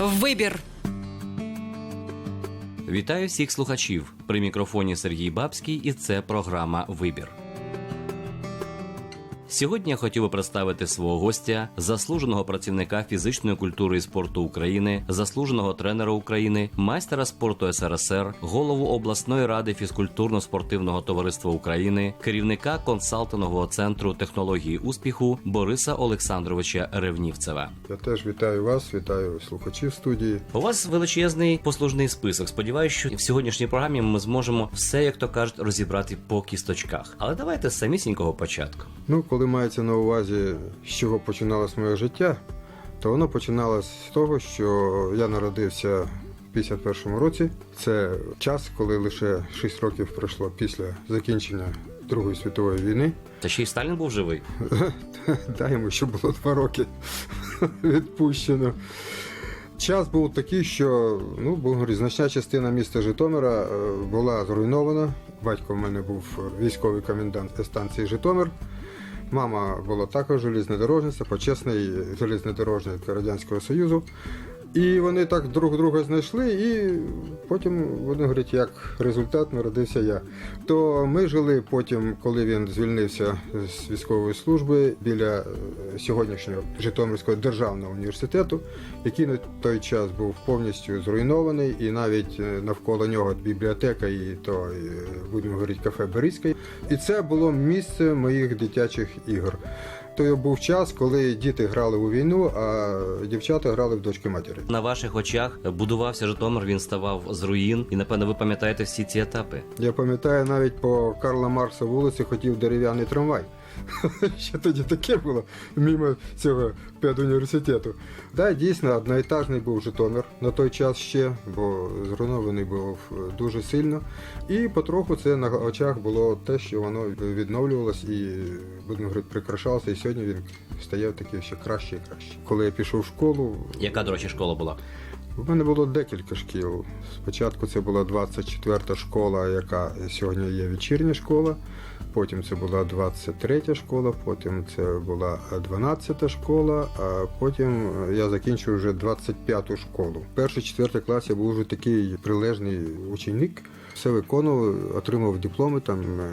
Вибір. Вітаю всіх слухачів. При мікрофоні Сергій Бабський, і це програма Вибір. Сьогодні я хотів би представити свого гостя, заслуженого працівника фізичної культури і спорту України, заслуженого тренера України, майстера спорту СРСР, голову обласної ради фізкультурно-спортивного товариства України, керівника консалтингового центру технології успіху Бориса Олександровича Ревнівцева. Я теж вітаю вас, вітаю слухачів студії. У вас величезний послужний список. Сподіваюсь, що в сьогоднішній програмі ми зможемо все, як то кажуть, розібрати по кісточках. Але давайте з самісінького початку. Ну, коли мається на увазі, з чого починалось моє життя, то воно починалось з того, що я народився в 51-му році. Це час, коли лише 6 років пройшло після закінчення Другої світової війни. Та ще й Сталін був живий. Дай йому ще було два роки відпущено. Час був такий, що ну, значна частина міста Житомира е, була зруйнована. Батько в мене був військовий комендант станції Житомир. Мама була також железнодорожниця, почесний железнодорожник Радянського Союзу. І вони так друг друга знайшли, і потім вони говорять, як результат народився я. То ми жили потім, коли він звільнився з військової служби біля е, сьогоднішнього Житомирського державного університету, який на той час був повністю зруйнований, і навіть е, навколо нього бібліотека і то, е, будемо говорити, кафе Берізьке. І це було місце моїх дитячих ігор. То був час, коли діти грали у війну, а дівчата грали в дочки матері. На ваших очах будувався Житомир, він ставав з руїн, і напевно ви пам'ятаєте всі ці етапи. Я пам'ятаю, навіть по Карла Маркса вулиці хотів дерев'яний трамвай. Ще тоді таке було мимо цього педуніверситету. Да, дійсно, одноетажний був Житомир на той час ще, бо зруйнований був дуже сильно. І потроху це на очах було те, що воно відновлювалось і, будемо говорити, прикрашалося. І сьогодні він стає такий ще краще і краще. Коли я пішов в школу, Яка, до речі, школа була? У мене було декілька шкіл. Спочатку це була 24-та школа, яка сьогодні є вечірня школа. Потім це була 23-я школа, потім це була 12-та школа, а потім я закінчив вже 25-ту школу. Перший четвертий клас я був вже такий прилежний ученик. Все виконував, отримав дипломи, там е,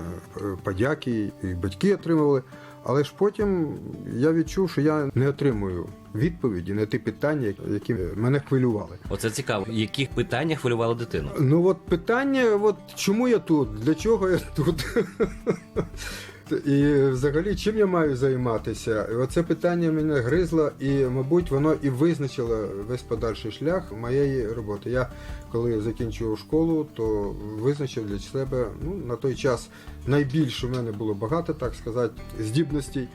подяки, і батьки отримували. Але ж потім я відчув, що я не отримую відповіді на ті питання, які мене хвилювали. Оце цікаво. Які питання хвилювали дитину? Ну от питання, от чому я тут? Для чого я тут? І взагалі чим я маю займатися? Оце питання мене гризло, і, мабуть, воно і визначило весь подальший шлях моєї роботи. Я коли закінчував школу, то визначив для себе ну, на той час найбільше у мене було багато, так сказати, здібностей.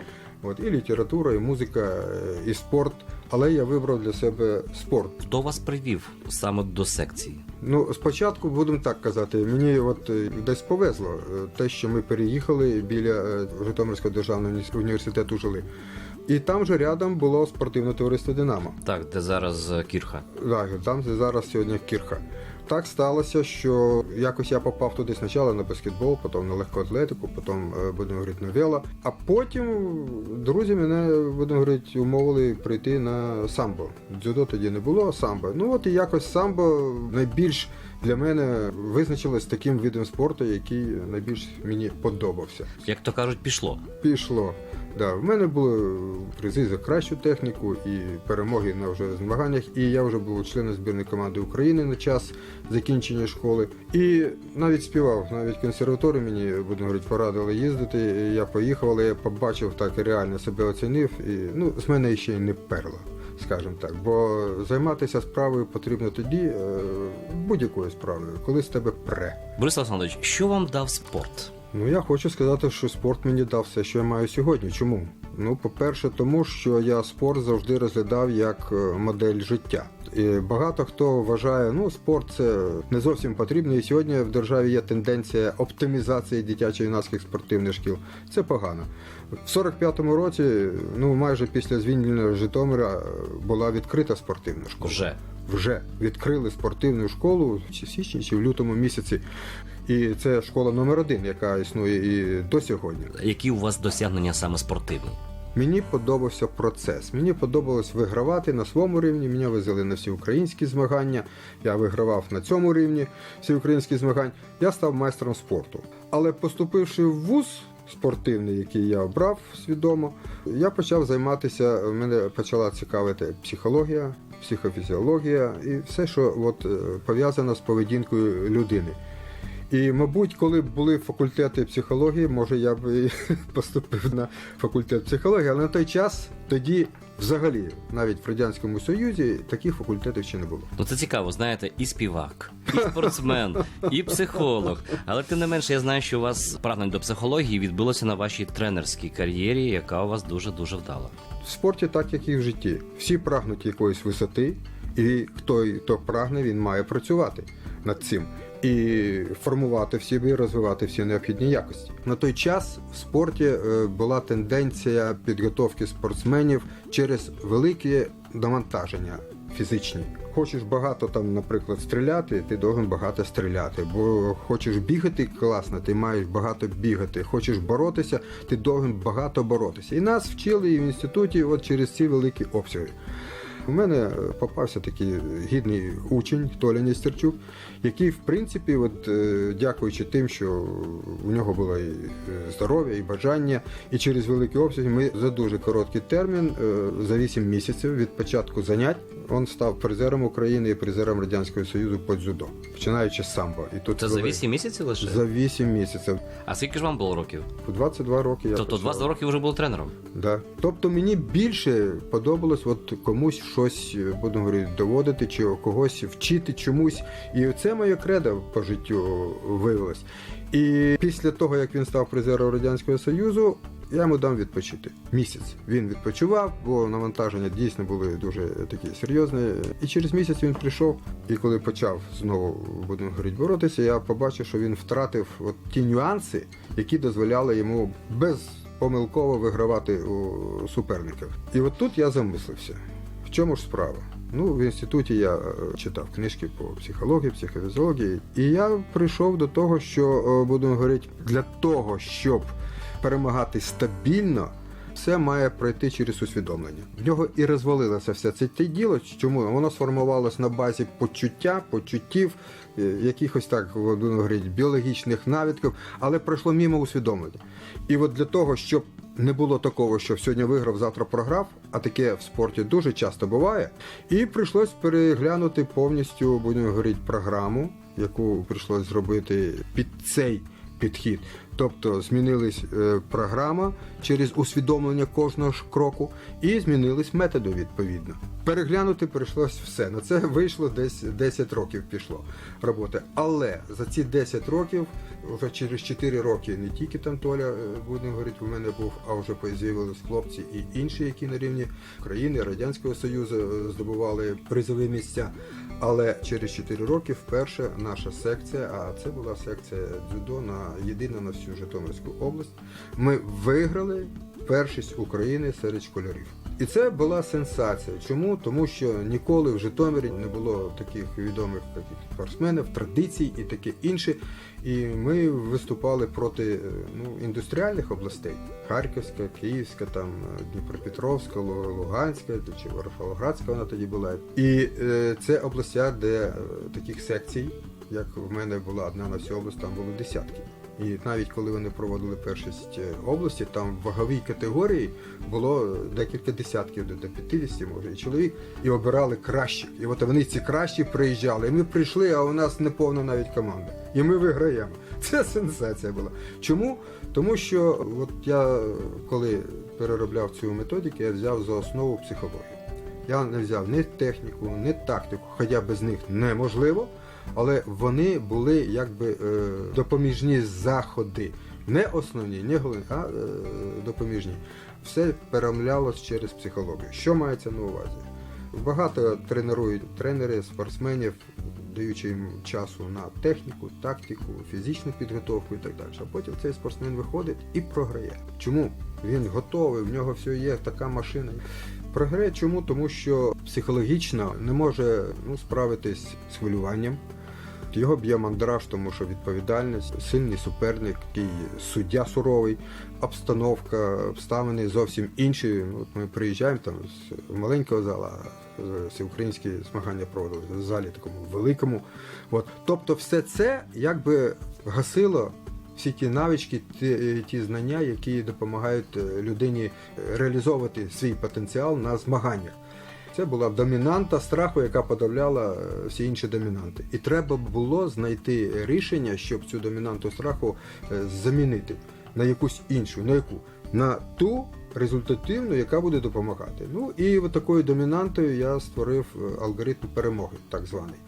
От, і література, і музика, е, і спорт. Але я вибрав для себе спорт. Хто вас привів саме до секції? Ну, спочатку будемо так казати. Мені от е, десь повезло е, те, що ми переїхали біля е, Житомирського державного університету жили. І там же рядом було спортивне товариство Динамо. Так, де зараз Кірха. Так, там де зараз сьогодні Кірха. Так сталося, що якось я попав туди спочатку на баскетбол, потім на легку атлетику, потім е, будемо говорити на вело. А потім друзі мене будемо говорити, умовили прийти на самбо. Дзюдо тоді не було, а самбо. Ну от і якось самбо найбільш для мене визначилось таким видом спорту, який найбільш мені подобався. Як то кажуть, пішло. Пішло. Да, в мене були призи за кращу техніку і перемоги на вже змаганнях. І я вже був членом збірної команди України на час закінчення школи. І навіть співав, навіть консерваторію мені будемо говорити, порадили їздити. І я поїхав, але я побачив так і реально себе оцінив. І ну, з мене ще й не перло. Скажімо так, бо займатися справою потрібно тоді, е, будь-якою справою, коли з тебе пре. Борис Олександрович, що вам дав спорт? Ну, я хочу сказати, що спорт мені дав все, що я маю сьогодні. Чому? Ну, по-перше, тому що я спорт завжди розглядав як е, модель життя. І багато хто вважає, ну спорт це не зовсім потрібно. І сьогодні в державі є тенденція оптимізації дитячо-юнацьких спортивних шкіл. Це погано. В 45-му році, ну майже після звільнення Житомира, е, була відкрита спортивна школа Вже. Вже відкрили спортивну школу чи в січні, чи в лютому місяці. І це школа номер один, яка існує і до сьогодні. Які у вас досягнення саме спортивні? Мені подобався процес. Мені подобалось вигравати на своєму рівні. Мене везли на всі українські змагання. Я вигравав на цьому рівні всі українські змагання. Я став майстром спорту. Але поступивши в вуз спортивний, який я обрав свідомо, я почав займатися. Мене почала цікавити психологія, психофізіологія і все, що от, е, пов'язано з поведінкою людини. І, мабуть, коли б були факультети психології, може я б і поступив на факультет психології, але на той час тоді, взагалі, навіть в Радянському Союзі, таких факультетів ще не було. Ну це цікаво, знаєте, і співак, і спортсмен, і психолог. Але тим не менше, я знаю, що у вас прагнення до психології відбулося на вашій тренерській кар'єрі, яка у вас дуже дуже вдала. В спорті так, як і в житті. Всі прагнуть якоїсь висоти, і хто, хто прагне, він має працювати над цим. І формувати в собі, розвивати всі необхідні якості. На той час в спорті е, була тенденція підготовки спортсменів через великі навантаження фізичні. Хочеш багато там, наприклад, стріляти, ти должен багато стріляти. Бо хочеш бігати класно, ти маєш багато бігати. Хочеш боротися, ти должен багато боротися. І нас вчили і в інституті от через ці великі обсяги. У мене е, попався такий гідний учень Толя Нестерчук, який, в принципі, от, е, дякуючи тим, що у нього було і е, здоров'я, і бажання, і через великі обсяги, ми за дуже короткий термін, за 8 місяців від початку занять, він став призером України і призером Радянського Союзу по дзюдо, починаючи з самбо. І тут Це за були- 8 місяців лише? За 8 місяців. А скільки ж вам було років? 22 роки я тобто почав. 20 років вже був тренером. Да. Тобто мені більше подобалось от комусь щось, е, будемо говорити, доводити чи когось вчити чомусь. І це моє кредо по життю виявилось. І після того, як він став призером Радянського Союзу, я йому дам відпочити. Місяць він відпочивав, бо навантаження дійсно були дуже такі серйозні. І через місяць він прийшов, і коли почав знову, будемо говорити, боротися, я побачив, що він втратив от ті нюанси, які дозволяли йому без помилково вигравати у суперників. І от тут я замислився. Чому ж справа? Ну, в інституті я е, читав книжки по психології, психофізіології, і я прийшов до того, що е, будемо говорити, для того, щоб перемагати стабільно, все має пройти через усвідомлення. В нього і розвалилося все це те діло. Чому воно сформувалось на базі почуття, почуттів, е, якихось так будемо біологічних навідків, але пройшло мимо усвідомлення. І от для того, щоб не було такого, що сьогодні виграв, завтра програв, а таке в спорті дуже часто буває. І прийшлось переглянути повністю, будемо говорити, програму, яку прийшлось зробити під цей підхід. Тобто змінилась е, програма через усвідомлення кожного кроку, і змінились методи відповідно. Переглянути прийшлось все. На це вийшло десь 10 років пішло роботи. Але за ці 10 років, вже через 4 роки, не тільки там Толя, е, будемо говорити, у мене був, а вже з'явились хлопці і інші, які на рівні країни Радянського Союзу е, здобували призові місця. Але через 4 роки вперше наша секція, а це була секція дзюдо на єдина на всю Житомирську область. Ми виграли першість України серед школярів. І це була сенсація. Чому? Тому що ніколи в Житомирі не було таких відомих таких спортсменів, традицій і таке інше. І ми виступали проти е, ну, індустріальних областей: Харківська, Київська, там е, Дніпропетровська, Луганська чи Ворошилоградська вона тоді була. І е, це області, де е, таких секцій, як в мене була одна на всю область, там було десятки. І навіть коли вони проводили першість е, області, там в ваговій категорії було декілька десятків до до 50, може, і чоловік, і обирали кращих. І от вони ці кращі приїжджали. І ми прийшли, а у нас не повна навіть команда. І ми виграємо. Це сенсація була. Чому? Тому що от я коли переробляв цю методику, я взяв за основу психологію. Я не взяв ні техніку, ні тактику, хоча без них неможливо, але вони були якби е, допоміжні заходи. Не основні, не головні, а е, допоміжні. Все перемлялось через психологію. Що мається на увазі? Багато тренують тренери, спортсменів, даючи їм часу на техніку, тактику, фізичну підготовку і так далі. А потім цей спортсмен виходить і програє. Чому? Він готовий, в нього все є, така машина. Програє чому? Тому що психологічно не може ну, справитись з хвилюванням, Його б'є мандраж, тому що відповідальність, сильний суперник, такий суддя суровий, обстановка, обставини зовсім інші. От ми приїжджаємо там з маленького зала, всеукраїнські змагання проводили в залі такому великому. От. Тобто, все це якби гасило всі ті навички, ті, ті знання, які допомагають е, людині реалізовувати свій потенціал на змаганнях. Це була домінанта страху, яка подавляла е, всі інші домінанти. І треба було знайти рішення, щоб цю домінанту страху е, замінити на якусь іншу, на яку? На ту результативну, яка буде допомагати. Ну і такою домінантою я створив е, алгоритм перемоги, так званий.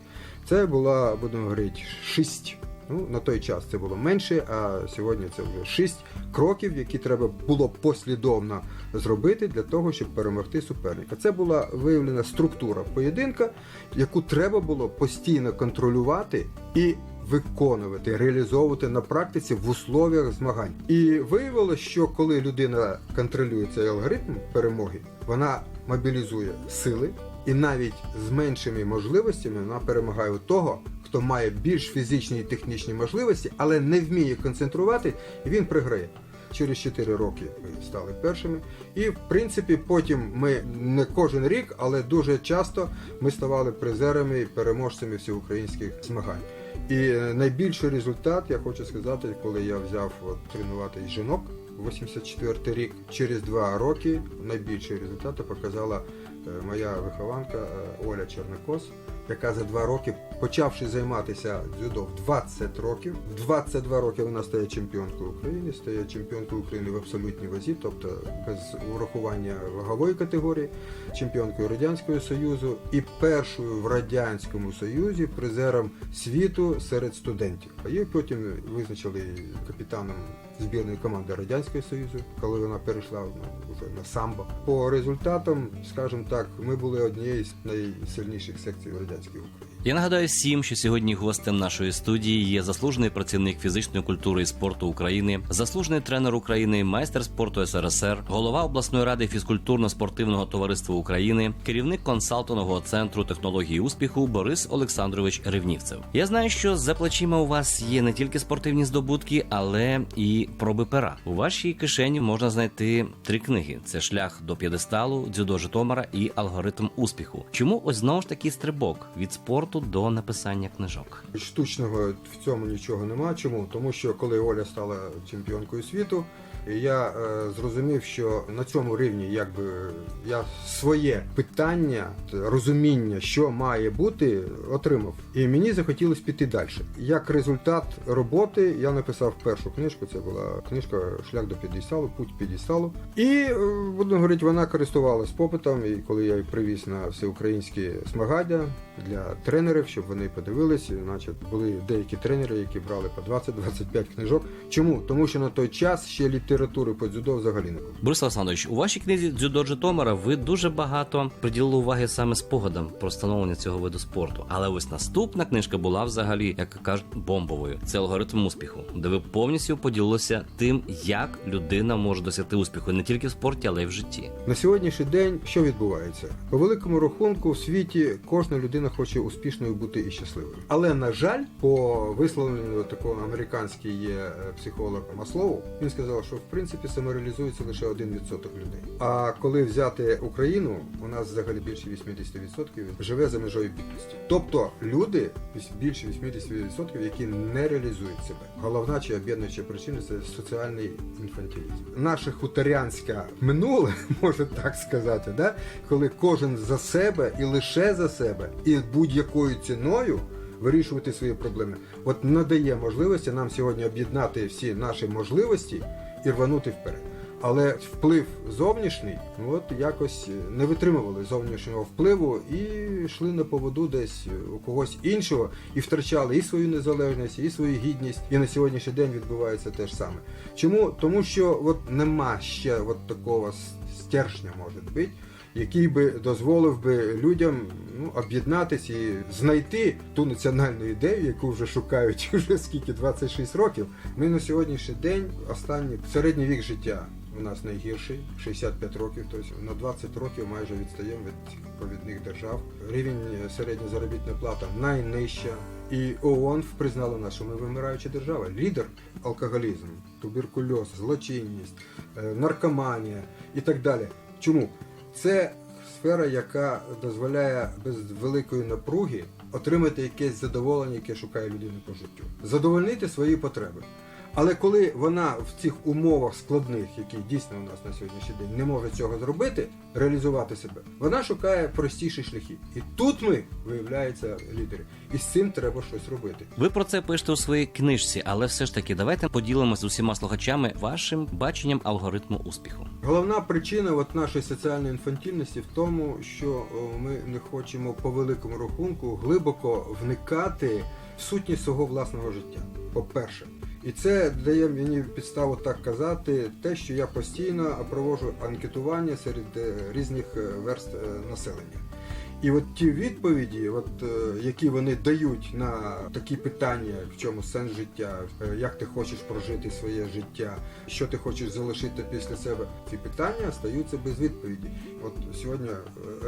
Це була, будемо говорити, шість. Ну, на той час це було менше, а сьогодні це вже шість кроків, які треба було послідовно зробити для того, щоб перемогти суперника. Це була виявлена структура поєдинка, яку треба було постійно контролювати і виконувати, реалізовувати на практиці в условіях змагань. І виявилося, що коли людина контролює цей алгоритм перемоги, вона мобілізує сили. І навіть з меншими можливостями вона перемагає у того, хто має більш фізичні і технічні можливості, але не вміє концентрувати, він приграє. Через 4 роки ми стали першими. І в принципі потім ми не кожен рік, але дуже часто ми ставали призерами і переможцями всеукраїнських змагань. І е, найбільший результат, я хочу сказати, коли я взяв от, тренувати жінок 84 рік, через два роки найбільші результати показала е, моя вихованка е, Оля Чернокос, яка за два роки, почавши займатися дзюдо в 20 років, в 22 роки вона стає чемпіонкою України, стає чемпіонкою України в абсолютній вазі, тобто без урахування вагової категорії, чемпіонкою Радянського Союзу і першою в Радянському Союзі призером світу серед студентів. А її потім визначили капітаном збірної команди Радянського Союзу, коли вона перейшла на, вже на самбо. По результатам, скажімо так, ми були однією з найсильніших секцій в радянській Україні. Я нагадаю всім, що сьогодні гостем нашої студії є заслужений працівник фізичної культури і спорту України, заслужений тренер України, майстер спорту СРСР, голова обласної ради фізкультурно-спортивного товариства України, керівник консалтингового центру технології успіху Борис Олександрович Ревнівцев. Я знаю, що за плечима у вас є не тільки спортивні здобутки, але і проби пера. У вашій кишені можна знайти три книги: це шлях до п'єдесталу, дзюдо Житомира і алгоритм успіху. Чому ось знову ж таки стрибок від спорту до написання книжок? Штучного в цьому нічого нема. Чому? Тому що коли Оля стала чемпіонкою світу, я е, зрозумів, що на цьому рівні якби я своє питання, розуміння, що має бути, отримав. І мені захотілося піти далі. Як результат роботи я написав першу книжку. Це була книжка Шлях до підісталу, путь підісталу. І е, будемо говорити, вона користувалась попитом. І коли я її привіз на всеукраїнські змагання для тренерів, щоб вони подивилися, значить були деякі тренери, які брали по 20-25 книжок. Чому? Тому що на той час ще літератури по дзюдо взагалі не було. Борис Олександрович, у вашій книзі Дзюдо Житомира ви дуже багато приділили уваги саме спогадам про становлення цього виду спорту. Але ось наступна книжка була взагалі, як кажуть, бомбовою. Це алгоритм успіху, де ви повністю поділилися тим, як людина може досягти успіху не тільки в спорті, але й в житті. На сьогоднішній день що відбувається? По великому рахунку в світі кожна людина хоче успішною бути і щасливою. Але на жаль, по висловленню такого американський є е, психолог Маслоу, він сказав, що в принципі самореалізується лише 1% людей. А коли взяти Україну, у нас взагалі більше 80% живе за межою бідності. Тобто люди більше 80%, які не реалізують себе. Головна чи об'єднуюча причина це соціальний інфантилізм. Наше хуторянське минуле, можна так сказати, да? коли кожен за себе і лише за себе, і будь-якою ціною. Вирішувати свої проблеми, от надає можливості нам сьогодні об'єднати всі наші можливості і рванути вперед. Але вплив зовнішній, ну от якось не витримували зовнішнього впливу і йшли на поводу десь у когось іншого і втрачали і свою незалежність, і свою гідність. І на сьогоднішній день відбувається те ж саме. Чому? Тому що от нема ще от такого стержня, може бути, який би дозволив би людям ну, об'єднатися і знайти ту національну ідею, яку вже шукають вже скільки 26 років. Ми на сьогоднішній день останній середній вік життя у нас найгірший 65 років, тобто на 20 років майже відстаємо від провідних держав. Рівень середня заробітна плата найнижча І ООН признала нас, що ми вимираюча держава. Лідер алкоголізм, туберкульоз, злочинність, е, наркоманія і так далі. Чому? Це сфера, яка дозволяє без великої напруги отримати якесь задоволення, яке шукає людина по життю, задовольнити свої потреби. Але коли вона в цих умовах складних, які дійсно у нас на сьогоднішній день не може цього зробити, реалізувати себе, вона шукає простіші шляхи. І тут ми виявляються лідери. І з цим треба щось робити. Ви про це пишете у своїй книжці, але все ж таки давайте поділимося з усіма слухачами вашим баченням алгоритму успіху. Головна причина от нашої соціальної інфантільності в тому, що ми не хочемо по великому рахунку глибоко вникати в сутність свого власного життя. По-перше, і це дає мені підставу так казати, те, що я постійно проводжу анкетування серед е, різних е, верст е, населення. І от ті відповіді, от, е, які вони дають на такі питання, в чому сенс життя, е, як ти хочеш прожити своє життя, що ти хочеш залишити після себе, ці питання стаються без відповіді. От сьогодні е,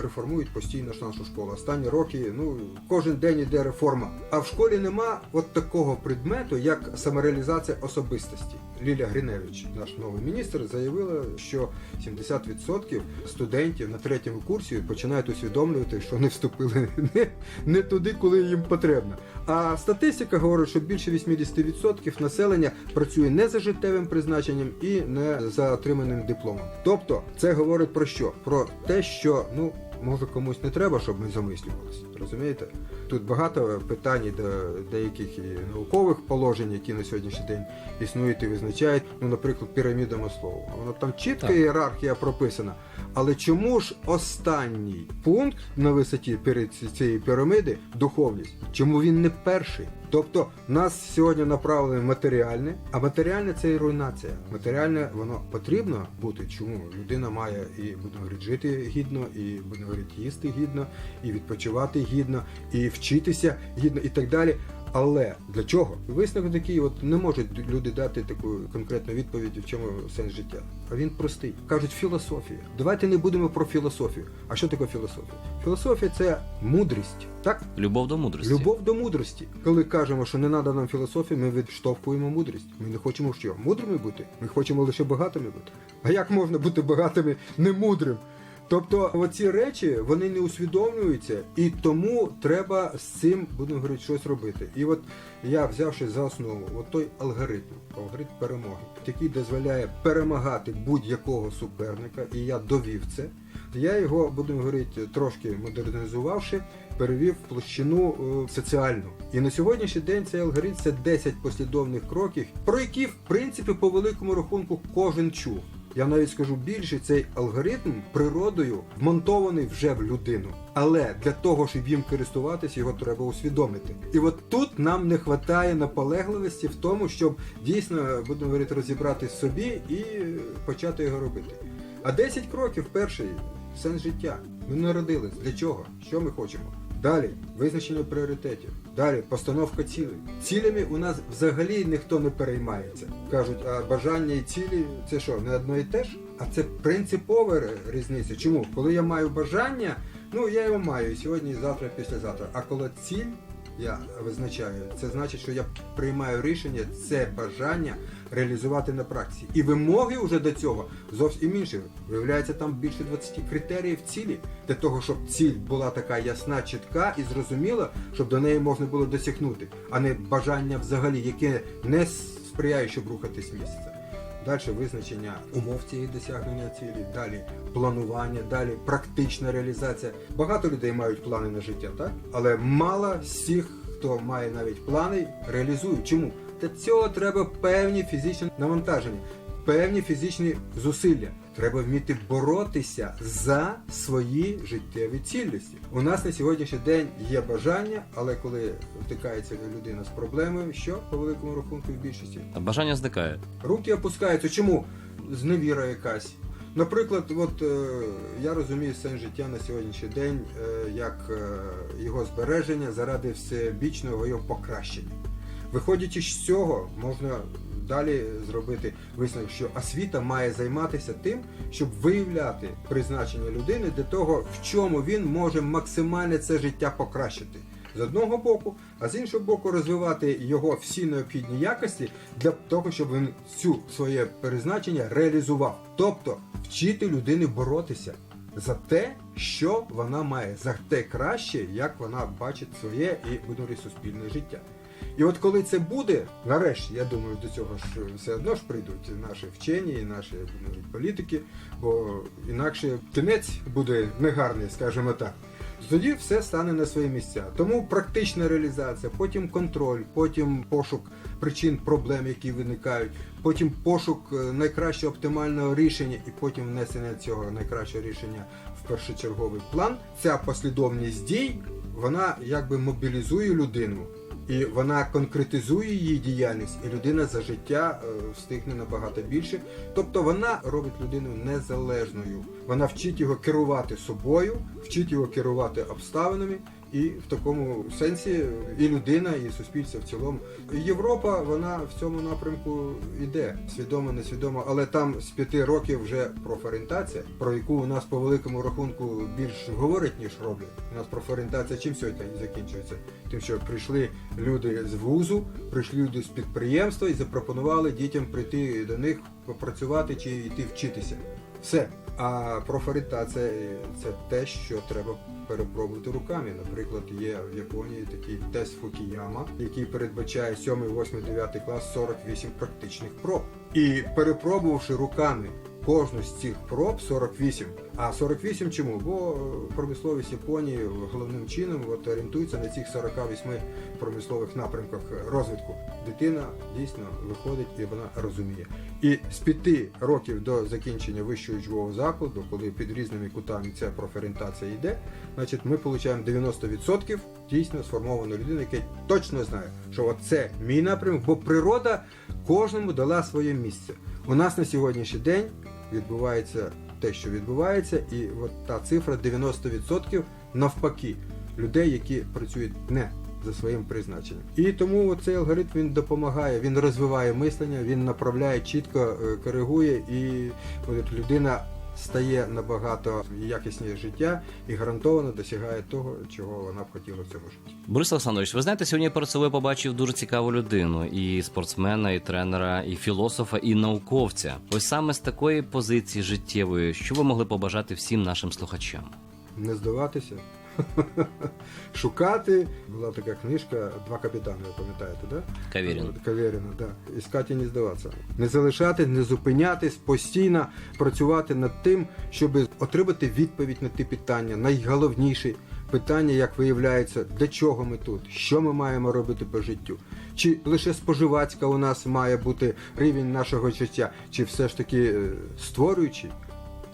реформують постійно ж нашу школу. Останні роки, ну кожен день іде реформа. А в школі нема от такого предмету, як самореалізація особистості. Ліля Гриневич, наш новий міністр, заявила, що 70% студентів на третьому курсі починають усвідомлювати, що вони вступили не, не туди, коли їм потрібно. А статистика говорить, що більше 80% населення працює не за життєвим призначенням і не за отриманим дипломом. Тобто, це говорить про що? Про те, що ну. Може комусь не треба, щоб ми замислювалися. Розумієте? Тут багато питань до деяких і наукових положень, які на сьогоднішній день існують і визначають. Ну, наприклад, піраміда Маслоу. Воно там чітка Так. ієрархія прописана. Але чому ж останній пункт на висоті перед цієї піраміди духовність? Чому він не перший? Тобто нас сьогодні направили матеріальне, а матеріальне це і руйнація. Матеріальне воно потрібно бути. Чому людина має і будемо говорити, жити гідно, і будемо говорити, їсти гідно, і відпочивати гідно, і вчитися гідно, і так далі. Але для чого? Висновок такий, от не можуть люди дати таку конкретну відповідь, в чому сенс життя. А він простий. Кажуть, філософія. Давайте не будемо про філософію. А що таке філософія? Філософія це мудрість, так? Любов до мудрості. Любов до мудрості. Коли кажемо, що не треба нам філософії, ми відштовхуємо мудрість. Ми не хочемо що? Мудрими бути. Ми хочемо лише багатими бути. А як можна бути багатими не мудрим? Тобто оці речі вони не усвідомлюються, і тому треба з цим будемо говорити щось робити. І от я взявши за основу от той алгоритм, алгоритм перемоги, який дозволяє перемагати будь-якого суперника, і я довів це. Я його будемо говорити трошки модернізувавши, перевів в площину е, соціальну. І на сьогоднішній день цей алгоритм це 10 послідовних кроків, про які в принципі по великому рахунку кожен чув. Я навіть скажу більше, цей алгоритм природою вмонтований вже в людину. Але для того, щоб їм користуватись, його треба усвідомити. І от тут нам не вистачає наполегливості в тому, щоб дійсно будемо говорити, розібрати собі і почати його робити. А 10 кроків перший сенс життя. Ми народились. Для чого? Що ми хочемо? Далі визначення пріоритетів. Далі постановка цілей. Цілями у нас взагалі ніхто не переймається. Кажуть, а бажання і цілі це що, не одно і те ж? А це принципова різниця. Чому? Коли я маю бажання, ну я його маю сьогодні, завтра, післязавтра. А коли ціль я визначаю, це значить, що я приймаю рішення це бажання реалізувати на практиці. І вимоги вже до цього зовсім інші. Виявляється, там більше 20 критеріїв цілі для того, щоб ціль була така ясна, чітка і зрозуміла, щоб до неї можна було досягнути, а не бажання взагалі, яке не сприяє, щоб рухатись з місця. Далі визначення умов цієї досягнення цілі, далі планування, далі практична реалізація. Багато людей мають плани на життя, так? Але мало всіх, хто має навіть плани, реалізують. Чому? Для цього треба певні фізичні навантаження, певні фізичні зусилля. Треба вміти боротися за свої життєві цілісті. У нас на сьогоднішній день є бажання, але коли втикається людина з проблемою, що по великому рахунку в більшості Бажання зникає. Руки опускаються. Чому? Зневіра якась. Наприклад, от е, я розумію сенс життя на сьогоднішній день е, як е, його збереження заради всебічного його покращення. Виходячи з цього, можна далі зробити висновок, що освіта має займатися тим, щоб виявляти призначення людини для того, в чому він може максимально це життя покращити. з одного боку, а з іншого боку, розвивати його всі необхідні якості для того, щоб він цю своє призначення реалізував. Тобто вчити людини боротися за те, що вона має, за те краще, як вона бачить своє і буде суспільне життя. І от коли це буде, нарешті, я думаю, до цього ж все одно ж прийдуть наші вчені, і наші будемо політики, бо інакше кінець буде негарний, скажімо так. Тоді все стане на свої місця. Тому практична реалізація, потім контроль, потім пошук причин проблем, які виникають, потім пошук е, найкращого оптимального рішення, і потім внесення цього найкращого рішення в першочерговий план. Ця послідовність дій вона якби мобілізує людину. І вона конкретизує її діяльність, і людина за життя е, встигне набагато більше. Тобто вона робить людину незалежною. Вона вчить його керувати собою, вчить його керувати обставинами, і в такому сенсі і людина, і суспільство в цілому. Європа вона в цьому напрямку йде свідомо, несвідомо, але там з п'яти років вже профорієнтація, про яку у нас по великому рахунку більш говорять ніж роблять. У нас профорієнтація чим сьогодні закінчується? Тим, що прийшли люди з вузу, прийшли люди з підприємства і запропонували дітям прийти до них попрацювати чи йти вчитися. Все. А профорієнтація це те, що треба перепробувати руками. Наприклад, є в Японії такий тест Фукіяма, який передбачає 7, 8, 9 клас 48 практичних проб. І перепробувавши руками кожну з цих проб 48. А 48 чому? Бо промисловість Японії головним чином от, орієнтується на цих 48 промислових напрямках розвитку. Дитина дійсно виходить і вона розуміє. І з 5 років до закінчення вищого учбового закладу, коли під різними кутами ця профорієнтація йде, значить ми отримуємо 90% дійсно сформованої людини, яка точно знає, що це мій напрямок, бо природа кожному дала своє місце. У нас на сьогоднішній день відбувається те, що відбувається, і от та цифра 90% навпаки людей, які працюють не за своїм призначенням. І тому цей алгоритм він допомагає, він розвиває мислення, він направляє, чітко е, коригує, і от людина стає набагато якісніше життя і гарантовано досягає того, чого вона б хотіла в цьому житті. Борис Олександрович, ви знаєте, сьогодні я перед собою побачив дуже цікаву людину: і спортсмена, і тренера, і філософа, і науковця. Ось саме з такої позиції життєвої, що ви могли побажати всім нашим слухачам? Не здаватися. Шукати була така книжка Два капітани, ви пам'ятаєте, да? Кавєрін. Кавєріна, да. Іскати і не здаватися. Не залишати, не зупинятись, постійно працювати над тим, щоб отримати відповідь на ті питання. Найголовніші питання, як виявляється, для чого ми тут, що ми маємо робити по життю. Чи лише споживацька у нас має бути рівень нашого життя, чи все ж таки е, створюючий,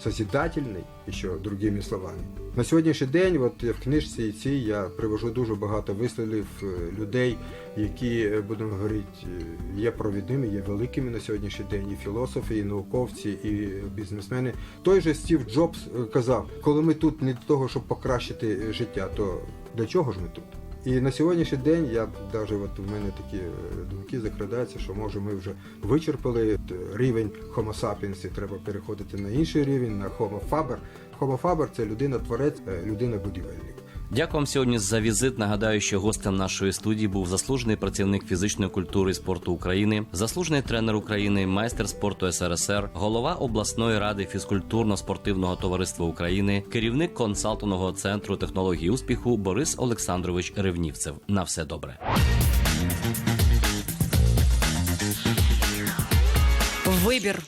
созидательний, і що другими словами. На сьогоднішній день, от в книжці цій я привожу дуже багато висловів е, людей, які, е, будемо говорити, е, є провідними, є великими на сьогоднішній день, і філософи, і науковці, і бізнесмени. Той же Стів Джобс казав, коли ми тут не для того, щоб покращити життя, то для чого ж ми тут? І на сьогоднішній день я навіть от в мене такі е, думки закрадаються, що може ми вже вичерпали е, рівень Homo sapiens і треба переходити на інший рівень, на Homo faber. Homo faber – це людина-творець, е, людина-будівельник. Дякую вам сьогодні за візит. Нагадаю, що гостем нашої студії був заслужений працівник фізичної культури і спорту України, заслужений тренер України, майстер спорту СРСР, голова обласної ради фізкультурно-спортивного товариства України, керівник консалтингового центру технологій успіху Борис Олександрович Ревнівцев. На все добре. Вибір